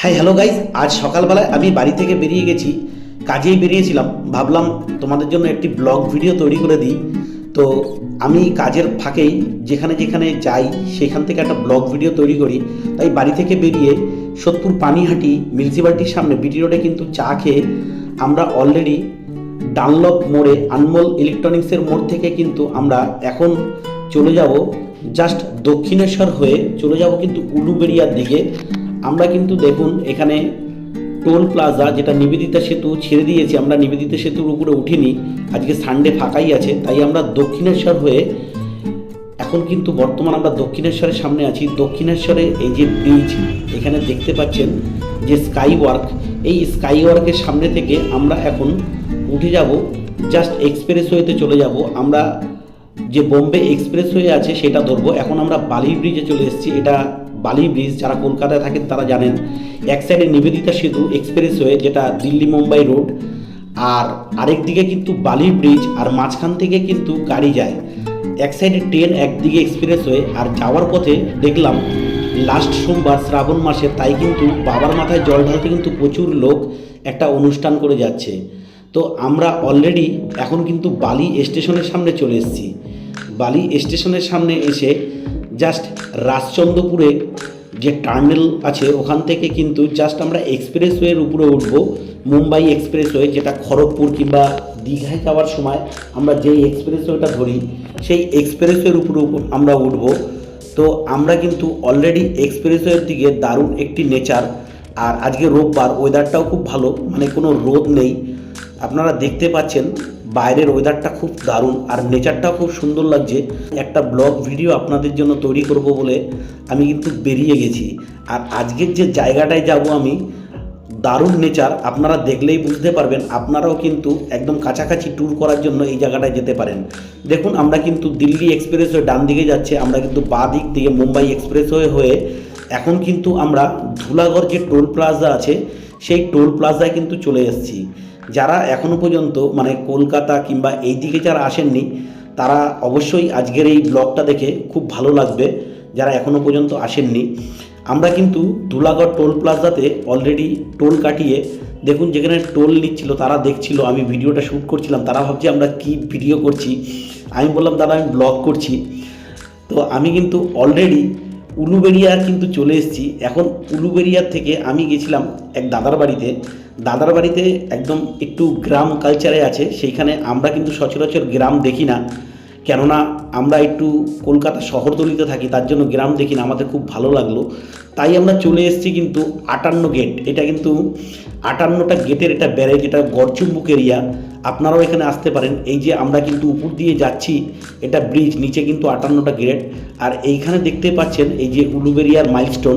Hi hello guys আজ সকালবেলায় আমি বাড়ি থেকে বেরিয়ে গেছি। কাজেই বেরিয়েছিলাম। ভাবলাম তোমাদের জন্য একটি ব্লগ ভিডিও তৈরি করে দিই। তো আমি কাজের ফাঁকেই যেখানে যেখানে যাই, সেখান থেকে একটা ব্লগ ভিডিও তৈরি করি। তাই বাড়ি থেকে বেরিয়ে সোদপুর পানিহাটি মিউনিসিপ্যালিটির সামনে বিটি রোডে কিন্তু চা খেয়ে আমরা অলরেডি ডানলপ মোড়ে আনমোল ইলেকট্রনিক্সের মোড় থেকে কিন্তু আমরা এখন চলে যাব। জাস্ট দক্ষিণেশ্বর হয়ে চলে যাব কিন্তু উলুবেড়িয়ার দিকে। আমরা কিন্তু দেখুন, এখানে টোল প্লাজা যেটা নিবেদিতা সেতু ছেড়ে দিয়েছি, আমরা নিবেদিতা সেতুর উপরে উঠিনি, আজকে সানডে ফাঁকাই আছে, তাই আমরা দক্ষিণেশ্বর হয়ে এখন কিন্তু বর্তমান আমরা দক্ষিণেশ্বরের সামনে আছি। দক্ষিণেশ্বরে এই যে ব্রিজ এখানে দেখতে পাচ্ছেন যে স্কাই ওয়ার্ক এই স্কাই ওয়ার্কের সামনে থেকে আমরা এখন উঠে যাব জাস্ট এক্সপ্রেস এক্সপ্রেসওয়েতে চলে যাব। আমরা যে বোম্বে এক্সপ্রেস এক্সপ্রেসওয়ে আছে, সেটা ধরবো। এখন আমরা বালি ব্রিজে চলে এসেছি। এটা বালি ব্রিজ যারা কলকাতায় থাকেন তারা জানেন, এক সাইডে নিবেদিতা সেতু এক্সপ্রেস এক্সপ্রেসওয়ে যেটা দিল্লি মুম্বাই রোড আর আরেক দিকে কিন্তু বালি ব্রিজ, আর মাঝখান থেকে কিন্তু গাড়ি যায়। এক সাইডে ট্রেন একদিকে এক্সপ্রেস হয়ে, আর যাওয়ার পথে দেখলাম লাস্ট সোমবার শ্রাবণ মাসে তাই কিন্তু বাবার মাথায় জল ঢালতে কিন্তু প্রচুর লোক একটা অনুষ্ঠান করে যাচ্ছে। তো আমরা অলরেডি এখন কিন্তু বালি স্টেশনের সামনে চলে এসেছি। বালি স্টেশনের সামনে এসে জাস্ট রাজচন্দ্রপুরে যে টার্নেল আছে, ওখান থেকে কিন্তু জাস্ট আমরা এক্সপ্রেসওয়ের উপরে উঠব, মুম্বাই এক্সপ্রেসওয়ে যেটা খড়গপুর কিংবা দীঘায় যাওয়ার সময় আমরা যেই এক্সপ্রেসওয়েটা ধরি, সেই এক্সপ্রেসওয়ের উপরে উপ- আমরা উঠব। তো আমরা কিন্তু অলরেডি এক্সপ্রেসওয়ের দিকে দারুণ একটি নেচার আর আজকে রোববার ওয়েদারটাও খুব ভালো মানে কোনো রোদ নেই। আপনারা দেখতে পাচ্ছেন বাইরের ওয়েদারটা খুব দারুণ আর নেচারটাও খুব সুন্দর লাগছে। একটা ব্লগ ভিডিও আপনাদের জন্য তৈরি করব বলে আমি কিন্তু বেরিয়ে গেছি। আর আজকের যে জায়গাটায় যাব আমি, দারুণ নেচার আপনারা দেখলেই বুঝতে পারবেন, আপনারাও কিন্তু একদম কাছাকাছি ট্যুর করার জন্য এই জায়গাটায় যেতে পারেন। দেখুন, আমরা কিন্তু দিল্লি এক্সপ্রেস হয়ে ডান দিকে যাচ্ছে, আমরা কিন্তু বাঁ দিক দিয়ে মুম্বাই এক্সপ্রেস হয়ে হয়ে এখন কিন্তু আমরা ধুলাগড় যে টোল প্লাজা আছে, সেই টোল প্লাজায় কিন্তু চলে এসেছি। যারা এখনও পর্যন্ত মানে কলকাতা কিংবা এই দিকে যারা আসেননি, তারা অবশ্যই আজকের এই ব্লগটা দেখে খুব ভালো লাগবে, যারা এখনও পর্যন্ত আসেননি। আমরা কিন্তু ধুলাগড় টোল প্লাজাতে অলরেডি টোল কাটিয়ে, দেখুন যেখানে টোল নিচ্ছিল, তারা দেখছিল, আমি ভিডিওটা শ্যুট করছিলাম, তারা ভাবছে আমরা কি ভিডিও করছি। আমি বললাম, দাদা, আমি ব্লগ করছি। তো আমি কিন্তু অলরেডি উলুবেড়িয়া কিন্তু চলে এসেছি। এখন উলুবেড়িয়ার থেকে আমি গেছিলাম এক দাদার বাড়িতে। দাদার বাড়িতে একদম একটু গ্রাম কালচারে আছে, সেইখানে আমরা কিন্তু সচরাচর গ্রাম দেখি না। কেননা আমরা একটু কলকাতা শহরতলিতে থাকি, তার জন্য গ্রাম দেখি না, আমাদের খুব ভালো লাগল। তাই আমরা চলে এসেছি কিন্তু আটান্ন গেট এটা কিন্তু আটান্নটা গেটের এটা ব্যারেজ, এটা গড়চুম্বুক এরিয়া আপনারাও এখানে আসতে পারেন। এই যে আমরা কিন্তু উপর দিয়ে যাচ্ছি, এটা ব্রিজ নিচে কিন্তু আটান্নটা গেট আর এইখানে দেখতে পাচ্ছেন এই যে উলুবেরিয়ার মাইলস্টোন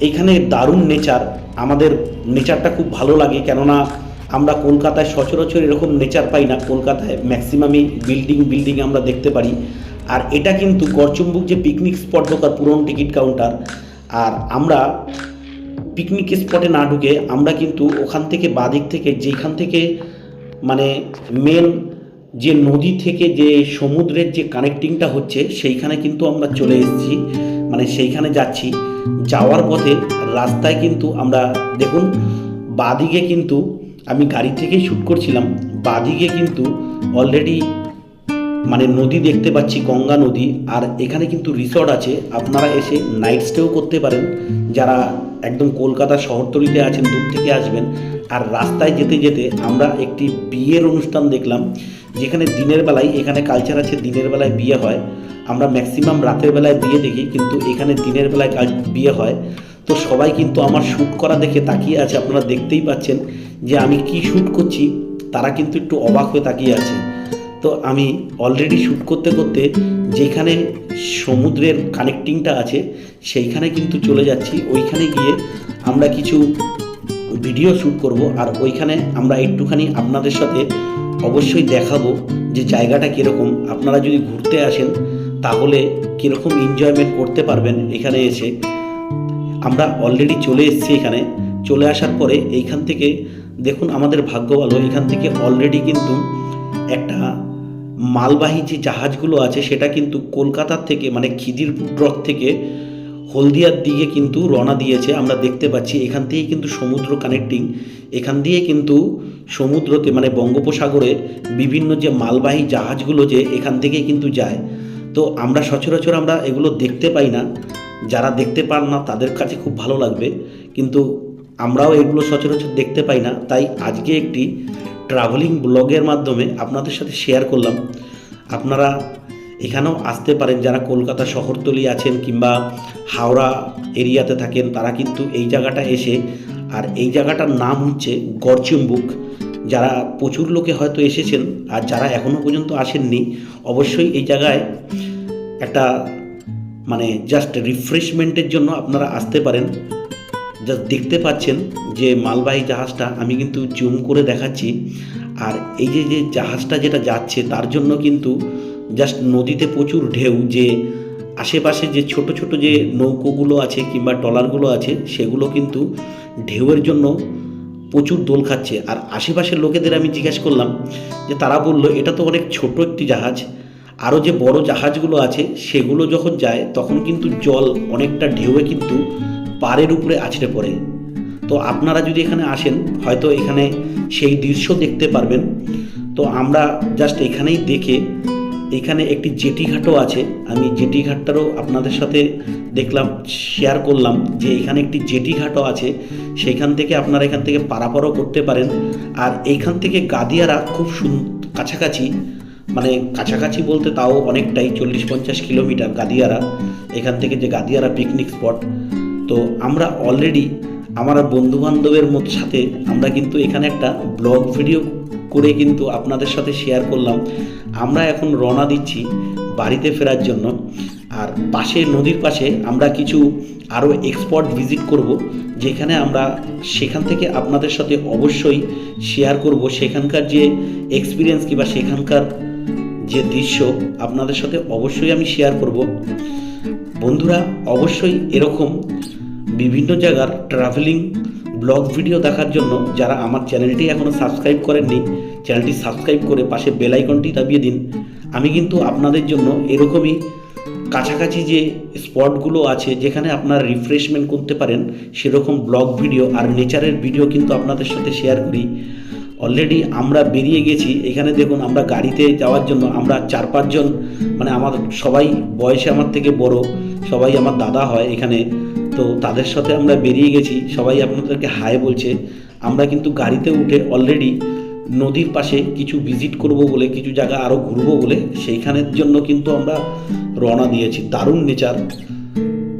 এইখানে দারুণ নেচার। আমাদের নেচারটা খুব ভালো লাগে, কেননা আমরা কলকাতায় সচরাচর এরকম নেচার পাই না। কলকাতায় ম্যাক্সিমামই বিল্ডিং বিল্ডিং আমরা দেখতে পারি। আর এটা কিন্তু গড়চুম্বুক যে পিকনিক স্পট ঢোকার পুরনো টিকিট কাউন্টার আর আমরা পিকনিক স্পটে না ঢুকে আমরা কিন্তু ওখান থেকে বাদিক থেকে যেখান থেকে মানে মেন যে নদী থেকে যে সমুদ্রের যে কানেক্টিংটা হচ্ছে, সেইখানে কিন্তু আমরা চলে এসেছি। মানে সেইখানে যাচ্ছি। যাওয়ার পথে রাস্তায় কিন্তু আমরা, দেখুন, বাদিকে কিন্তু আমি গাড়ি থেকেই শ্যুট করছিলাম। বাদিকে কিন্তু অলরেডি মানে নদী দেখতে পাচ্ছি, গঙ্গা নদী। আর এখানে কিন্তু রিসর্ট আছে। আপনারা এসে নাইট স্টেও করতে পারেন। যারা একদম কলকাতা শহরতলিতে আছেন, দূর থেকে আসবেন। আর রাস্তায় যেতে যেতে আমরা একটি বিয়ের অনুষ্ঠান দেখলাম। যেখানে দিনের বেলায়, এখানে কালচার আছে, দিনের বেলায় বিয়ে হয়। আমরা ম্যাক্সিমাম রাতের বেলায় বিয়ে দেখি, কিন্তু এখানে দিনের বেলায় বিয়ে হয়। তো সবাই কিন্তু আমার শ্যুট করা দেখে তাকিয়ে আছে, আপনারা দেখতেই পাচ্ছেন যে আমি কি শ্যুট করছি, তারা কিন্তু একটু অবাক হয়ে তাকিয়ে আছে। তো আমি অলরেডি শ্যুট করতে করতে যেখানে সমুদ্রের কানেক্টিংটা আছে, সেইখানে কিন্তু চলে যাচ্ছি। ওইখানে গিয়ে আমরা কিছু ভিডিও শ্যুট করব, আর ওইখানে আমরা একটুখানি আপনাদের সাথে অবশ্যই দেখাবো যে জায়গাটা কীরকম। আপনারা যদি ঘুরতে আসেন, তাহলে কীরকম এনজয়মেন্ট করতে পারবেন এখানে এসে। আমরা অলরেডি চলে এসেছি এখানে। চলে আসার পরে এইখান থেকে, দেখুন আমাদের ভাগ্য ভালো। এখান থেকে অলরেডি কিন্তু একটা মালবাহী যে জাহাজগুলো আছে, সেটা কিন্তু কলকাতার থেকে মানে খিদিরপুর ড্রক থেকে হলদিয়ার দিকে কিন্তু রওনা দিয়েছে। আমরা দেখতে পাচ্ছি এখান থেকে কিন্তু সমুদ্র কানেক্টিং এখান দিয়ে কিন্তু সমুদ্রতে মানে বঙ্গোপসাগরে বিভিন্ন যে মালবাহী জাহাজগুলো যে এখান থেকেই কিন্তু যায়। তো আমরা সচরাচর আমরা এগুলো দেখতে পাই না। যারা দেখতে পান না তাদের কাছে খুব ভালো লাগবে। কিন্তু আমরাও এগুলো সচরাচর দেখতে পাই না। তাই আজকে একটি ট্রাভেলিং ব্লগের মাধ্যমে আপনাদের সাথে শেয়ার করলাম। আপনারা এখানেও আসতে পারেন যারা কলকাতা শহরতলি আছেন কিংবা হাওড়া এরিয়াতে থাকেন, তারা কিন্তু এই জায়গাটা এসে, আর এই জায়গাটার নাম হচ্ছে গড়চুম্বুক যারা প্রচুর লোকে হয়তো এসেছেন আর যারা এখনও পর্যন্ত আসেননি, অবশ্যই এই জায়গায় একটা মানে জাস্ট রিফ্রেশমেন্টের জন্য আপনারা আসতে পারেন। জাস্ট দেখতে পাচ্ছেন যে মালবাহী জাহাজটা আমি কিন্তু জুম করে দেখাচ্ছি। আর এই যে যে জাহাজটা যেটা যাচ্ছে, তার জন্য কিন্তু জাস্ট নদীতে প্রচুর ঢেউ, যে আশেপাশে যে ছোট ছোট যে নৌকোগুলো আছে কিংবা ট্রলারগুলো আছে, সেগুলো কিন্তু ঢেউয়ের জন্য প্রচুর দোল খাচ্ছে। আর আশেপাশের লোকেদের আমি জিজ্ঞেস করলাম, যে তারা বলল, এটা তো অনেক ছোট একটি জাহাজ। আরও যে বড় জাহাজগুলো আছে, সেগুলো যখন যায়, তখন কিন্তু জল অনেকটা ঢেউয়ে কিন্তু পাড়ের উপরে আছড়ে পড়ে। তো আপনারা যদি এখানে আসেন, হয়তো এখানে সেই দৃশ্য দেখতে পারবেন। তো আমরা জাস্ট এখানেই দেখে এখানে একটি জেটি ঘাটও আছে। আমি জেটি ঘাটটারও আপনাদের সাথে দেখলাম শেয়ার করলাম যে এখানে একটি জেটি ঘাটও আছে। সেইখান থেকে আপনারা এখান থেকে পারাপারও করতে পারেন। আর এইখান থেকে গাদিয়ারা খুব সুন, কাছাকাছি মানে কাছাকাছি বলতে তাও অনেকটাই চল্লিশ পঞ্চাশ কিলোমিটার গাদিয়ারা। এখান থেকে যে গাদিয়ারা পিকনিক স্পট তো আমরা অলরেডি আমার বন্ধু বান্ধবের মধ্যে সাথে আমরা কিন্তু এখানে একটা ব্লগ ভিডিও করে কিন্তু আপনাদের সাথে শেয়ার করলাম। আমরা এখন রওনা দিচ্ছি বাড়িতে ফেরার জন্য। আর পাশে নদীর পাশে আমরা কিছু আরও এক্সপট ভিজিট করব, যেখানে আমরা সেখান থেকে আপনাদের সাথে অবশ্যই শেয়ার করব। সেখানকার যে এক্সপিরিয়েন্স কিংবা সেখানকার যে দৃশ্য, আপনাদের সাথে অবশ্যই আমি শেয়ার করব। বন্ধুরা, অবশ্যই এরকম বিভিন্ন জায়গার ট্রাভেলিং ব্লগ ভিডিও দেখার জন্য যারা আমার চ্যানেলটি এখনও সাবস্ক্রাইব করেননি, চ্যানেলটি সাবস্ক্রাইব করে পাশে বেল আইকনটি দাবিয়ে দিন। আমি কিন্তু আপনাদের জন্য এরকমই কাছাকাছি যে স্পটগুলো আছে যেখানে আপনারা রিফ্রেশমেন্ট করতে পারেন, সেরকম ব্লগ ভিডিও আর নেচারের ভিডিও কিন্তু আপনাদের সাথে শেয়ার করি। অলরেডি আমরা বেরিয়ে গেছি, এখানে দেখুন আমরা গাড়িতে যাওয়ার জন্য আমরা চার পাঁচজন মানে আমার সবাই বয়সে আমার থেকে বড়, সবাই আমার দাদা হয় এখানে। তো তাদের সাথে আমরা বেরিয়ে গেছি। সবাই আপনাদেরকে হাই বলছে। আমরা কিন্তু গাড়িতে উঠে অলরেডি নদীর পাশে কিছু ভিজিট করব বলে, কিছু জায়গা আরও ঘুরবো বলে, সেইখানের জন্য কিন্তু আমরা রওনা দিয়েছি। দারুণ নেচার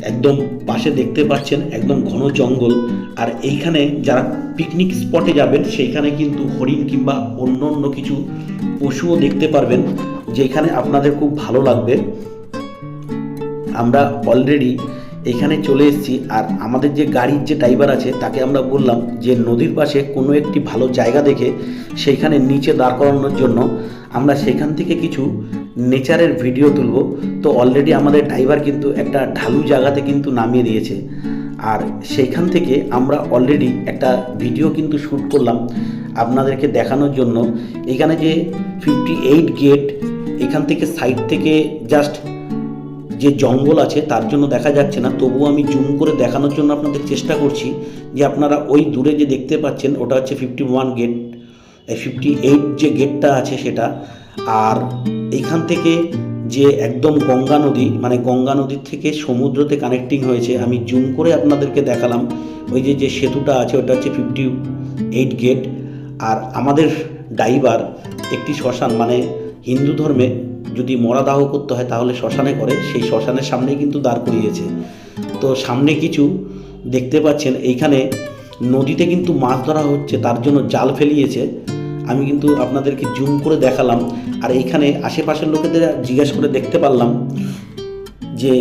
একদম পাশে দেখতে পাচ্ছেন একদম ঘন জঙ্গল। আর এইখানে যারা পিকনিক স্পটে যাবেন, সেইখানে কিন্তু হরিণ কিংবা অন্য অন্য কিছু পশুও দেখতে পারবেন, যেখানে আপনাদের খুব ভালো লাগবে। আমরা অলরেডি এখানে চলে এসেছি। আর আমাদের যে গাড়ির যে ড্রাইভার আছে, তাকে আমরা বললাম যে নদীর পাশে কোনো একটি ভালো জায়গা দেখে সেইখানে নিচে দাঁড় করানোর জন্য আমরা সেখান থেকে কিছু নেচারের ভিডিও তুলব। তো অলরেডি আমাদের ড্রাইভার কিন্তু একটা ঢালু জায়গাতে কিন্তু নামিয়ে দিয়েছে। আর সেইখান থেকে আমরা অলরেডি একটা ভিডিও কিন্তু শ্যুট করলাম আপনাদেরকে দেখানোর জন্য। এখানে যে ফিফটি এইট গেট এখান থেকে সাইড থেকে জাস্ট যে জঙ্গল আছে, তার জন্য দেখা যাচ্ছে না। তবুও আমি জুম করে দেখানোর জন্য আপনাদের চেষ্টা করছি যে আপনারা ওই দূরে যে দেখতে পাচ্ছেন, ওটা হচ্ছে fifty one gate fifty eight যে গেটটা আছে সেটা। আর এইখান থেকে যে একদম গঙ্গা নদী মানে গঙ্গা নদীর থেকে সমুদ্রতে কানেক্টিং হয়েছে, আমি জুম করে আপনাদেরকে দেখালাম। ওই যে যে সেতুটা আছে, ওটা হচ্ছে ফিফটি এইট গেট আর আমাদের ড্রাইভার একটি শ্মশান মানে হিন্দু ধর্মে যদি মরাদাহ করতে হয় তাহলে শ্মশানে করে, সেই শ্মশানের সামনে কিন্তু দাঁড় করিয়েছে। তো সামনে কিছু দেখতে পাচ্ছেন, এইখানে নদীতে কিন্তু মাছ ধরা হচ্ছে, তার জন্য জাল ফেলিয়েছে। আমি কিন্তু আপনাদেরকে জুম করে দেখালাম, আর এইখানে আশেপাশের লোকেদের জিজ্ঞেস করে দেখতে পারলাম যে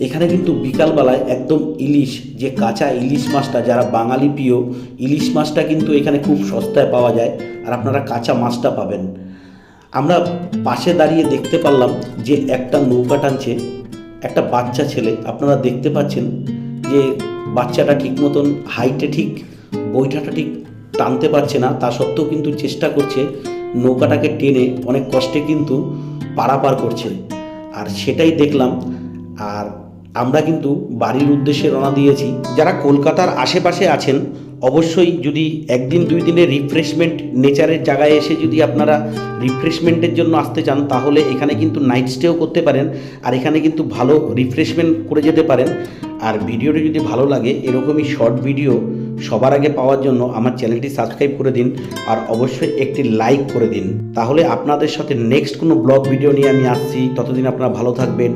এখানে কিন্তু বিকালবেলায় একদম ইলিশ, যে কাঁচা ইলিশ মাছটা, যারা বাঙালি প্রিয়, ইলিশ মাছটা কিন্তু এখানে খুব সস্তায় পাওয়া যায়, আর আপনারা কাঁচা মাছটা পাবেন। আমরা পাশে দাঁড়িয়ে দেখতে পারলাম যে একটা নৌকা টানছে, একটা বাচ্চা ছেলে। আপনারা দেখতে পাচ্ছেন যে বাচ্চাটা ঠিক মতন হাইটে ঠিক বইটাটা ঠিক টানতে পারছে না। তা সত্ত্বেও কিন্তু চেষ্টা করছে নৌকাটাকে টেনে অনেক কষ্টে কিন্তু পারাপার করছে। আর সেটাই দেখলাম। আর আমরা কিন্তু বাড়ির উদ্দেশ্যে রওনা দিয়েছি। যারা কলকাতার আশেপাশে আছেন অবশ্যই যদি একদিন দুই দিনের রিফ্রেশমেন্ট নেচারের জায়গায় এসে যদি আপনারা রিফ্রেশমেন্টের জন্য আসতে চান, তাহলে এখানে কিন্তু নাইট স্টেও করতে পারেন আর এখানে কিন্তু ভালো রিফ্রেশমেন্ট করে যেতে পারেন। আর ভিডিওটি যদি ভালো লাগে, এরকমই শর্ট ভিডিও সবার আগে পাওয়ার জন্য আমার চ্যানেলটি সাবস্ক্রাইব করে দিন আর অবশ্যই একটি লাইক করে দিন। তাহলে আপনাদের সাথে নেক্সট কোনো ব্লগ ভিডিও নিয়ে আমি আসছি। ততদিন আপনারা ভালো থাকবেন।